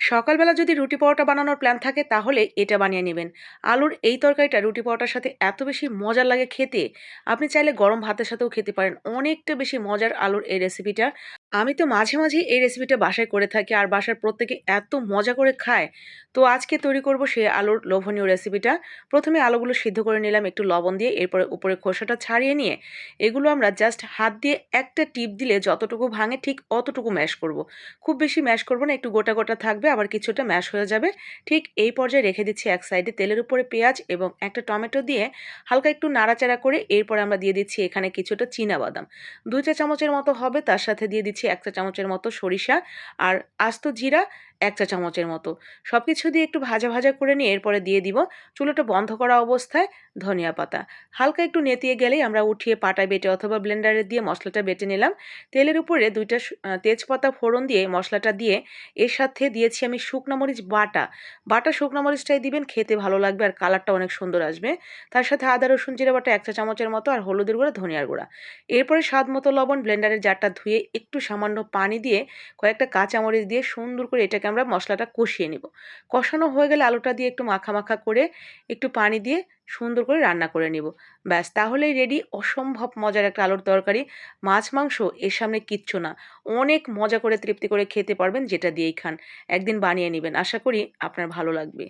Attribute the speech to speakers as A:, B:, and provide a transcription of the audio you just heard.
A: সকালবেলা যদি রুটি পরোটা বানানোর প্ল্যান থাকে, তাহলে এটা বানিয়ে নেবেন। আলুর এই তরকারিটা রুটি পরোটার সাথে এত বেশি মজার লাগে খেতে। আপনি চাইলে গরম ভাতের সাথেও খেতে পারেন। অনেকটা বেশি মজার আলুর এই রেসিপিটা আমি তো মাঝে মাঝে এই রেসিপিটা বাসায় করে থাকি আর বাসার প্রত্যেকে এত মজা করে খায়। তো আজকে তৈরি করব সেই আলুর লোভনীয় রেসিপিটা প্রথমে আলুগুলো সিদ্ধ করে নিলাম একটু লবণ দিয়ে, এরপরে উপরে খোসাটা ছাড়িয়ে নিয়ে এগুলো আমরা জাস্ট হাত দিয়ে একটা টিপ দিলে যতটুকু ভাঙে ঠিক অতটুকু ম্যাশ করব। খুব বেশি ম্যাশ করব না, একটু গোটা গোটা থাকবে, আবার কিছুটা ম্যাশ হয়ে যাবে। ঠিক এই পর্যায়ে রেখে দিচ্ছি এক সাইডে তেলের উপরে পেঁয়াজ এবং একটা টমেটো দিয়ে হালকা একটু নাড়াচাড়া করে এরপরে আমরা দিয়ে দিচ্ছি এখানে কিছুটা বাদাম। দুই চা চামচের মতো হবে, তার সাথে দিয়ে দিচ্ছি এক চা চামচের মতো সরিষা আর আস্ত জিরা এক চা চামচের মতো। সব কিছু দিয়ে একটু ভাজা ভাজা করে নিয়ে এরপরে দিয়ে দিব চুলোটা বন্ধ করা অবস্থায় ধনিয়া পাতা। হালকা একটু নেতিয়ে গেলেই আমরা উঠিয়ে পাটায় বেটে অথবা ব্লেন্ডারে দিয়ে মশলাটা বেটে নিলাম। তেলের উপরে দুইটা তেজপাতা ফোড়ন দিয়ে মশলাটা দিয়ে এর সাথে দিয়েছি আমি শুকনো মরিচ বাটা। বাটা শুকনো মরিচটাই দিবেন, খেতে ভালো লাগবে আর কালারটা অনেক সুন্দর আসবে। তার সাথে আদা, রসুন, জিরা বাটা এক চা চামচের মতো আর হলুদের গুঁড়া, ধনিয়ার গুঁড়া। এরপরে স্বাদ মতো লবণ ব্লেন্ডারের জারটা ধুয়ে একটু সামান্য পানি দিয়ে কয়েকটা কাঁচামরিচ দিয়ে সুন্দর করে এটাকে আমরা মশলাটা কষিয়ে নেব। কষানো হয়ে গেলে আলুটা দিয়ে একটু মাখা মাখা করে একটু পানি দিয়ে সুন্দর করে রান্না করে নিব। ব্যাস, তাহলেই রেডি অসম্ভব মজার একটা আলুর তরকারি। মাছ, মাংস এর সামনে কিচ্ছু না। অনেক মজা করে তৃপ্তি করে খেতে পারবেন যেটা দিয়েই খান। একদিন বানিয়ে নেবেন। আশা করি আপনার ভালো লাগবে।